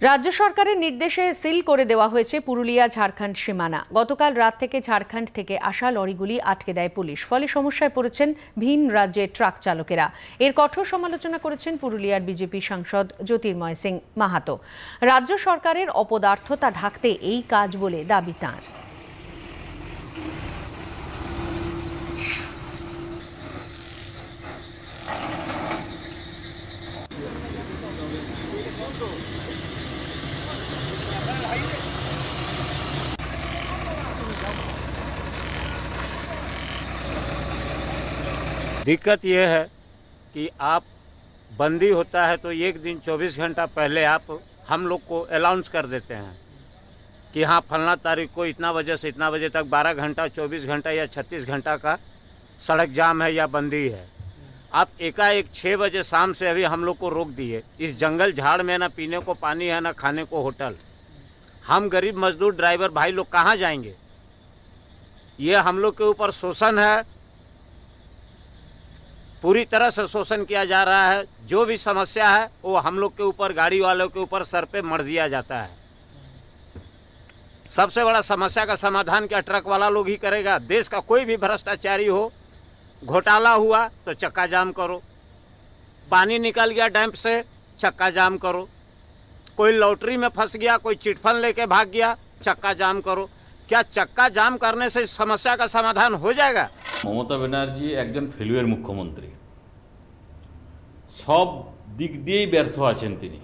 রাজ্য সরকারের নির্দেশে সিল করে দেওয়া হয়েছে পুরুলিয়া, ঝাড়খণ্ড সীমানা। গতকাল রাত থেকে ঝাড়খণ্ড থেকে আসা লরিগুলি আটকে দেয় পুলিশ। ফলে সমস্যায় পড়েছেন ভিন রাজ্যের ট্রাক চালকেরা। এর কঠোর সমালোচনা করেছেন পুরুলিয়ার বিজেপি সাংসদ জ্যোতির্ময় সিং মাহাতো। রাজ্য সরকারের অপদার্থতা ঢাকতে এই কাজ বলে দাবি তাঁর। दिक्कत यह है कि आप बंदी होता है तो एक दिन 24 घंटा पहले आप, हम लोग को अलाउंस कर देते हैं कि हाँ फलना तारीख को इतना बजे से इतना बजे तक 12 घंटा 24 घंटा या 36 घंटा का सड़क जाम है या बंदी है। आप एकाएक छः बजे शाम से अभी हम लोग को रोक दिए। इस जंगल झाड़ में ना पीने को पानी है, ना खाने को होटल। हम गरीब मजदूर, ड्राइवर भाई लोग कहाँ जाएँगे? ये हम लोग के ऊपर शोषण है पूरी तरह से शोषण किया जा रहा है। जो भी समस्या है, वो हम लोग के ऊपर, गाड़ी वालों के ऊपर सर पे मर दिया जाता है। सबसे बड़ा समस्या का समाधान क्या ट्रक वाला लोग ही करेगा? देश का कोई भी भ्रष्टाचारी हो, घोटाला हुआ तो चक्का जाम करो। पानी निकल गया डैम्प से, चक्का जाम करो। कोई लॉटरी में फंस गया, कोई चिटफंड लेके भाग गया, चक्का जाम करो। क्या चक्का जाम करने से समस्या का समाधान हो जाएगा? মমতা ব্যানার্জি একজন ফেলুয়ের মুখ্যমন্ত্রী। সব দিক দিয়েই ব্যর্থ আছেন তিনি।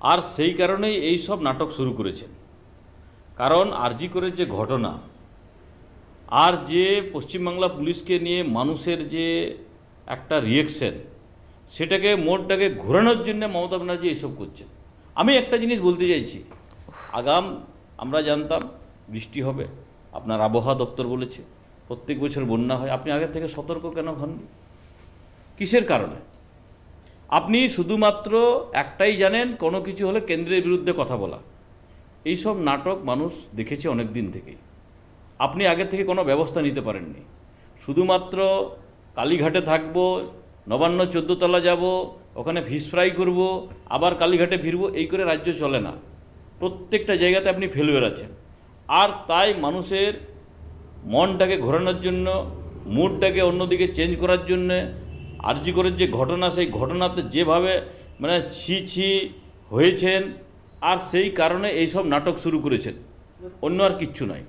আর সেই কারণেই এই সব নাটক শুরু করেছেন। কারণ আরজি করে যে ঘটনা, আর যে পশ্চিমবাংলা পুলিশকে নিয়ে মানুষের যে একটা রিয়েকশন সেটাকে মোড়টাকে ঘোরানোর জন্য মমতা ব্যানার্জি এইসব করছেন। আমি একটা জিনিস বলতে চাইছি। আগাম আমরা জানতাম, বৃষ্টি হবে, আপনার আবহাওয়া দপ্তর বলেছে। প্রত্যেক বছর বন্যা হয়। আপনি আগে থেকে সতর্ক কেন হননি কিসের কারণে? আপনি শুধুমাত্র একটাই জানেন, কোনো কিছু হলে কেন্দ্রের বিরুদ্ধে কথা বলা। এইসব নাটক মানুষ দেখেছে অনেক দিন থেকেই। আপনি আগে থেকে কোনো ব্যবস্থা নিতে পারেননি। শুধুমাত্র কালীঘাটে থাকব, নবান্ন চোদ্দোতলা যাব, ওখানে ফিশ ফ্রাই করব, আবার কালীঘাটে ফিরবো, এই করে রাজ্য চলে না। প্রত্যেকটা জায়গাতে আপনি ফেলুয়ার আছেন আর তাই মানুষের মনটাকে ঘোরানোর জন্য মুডটাকে অন্যদিকে চেঞ্জ করার জন্যে, আরজি করে যে ঘটনা, সেই ঘটনাতে যেভাবে মানে ছি ছি হয়েছেন, আর সেই কারণে এইসব নাটক শুরু করেছেন। অন্য আর কিচ্ছু নয়।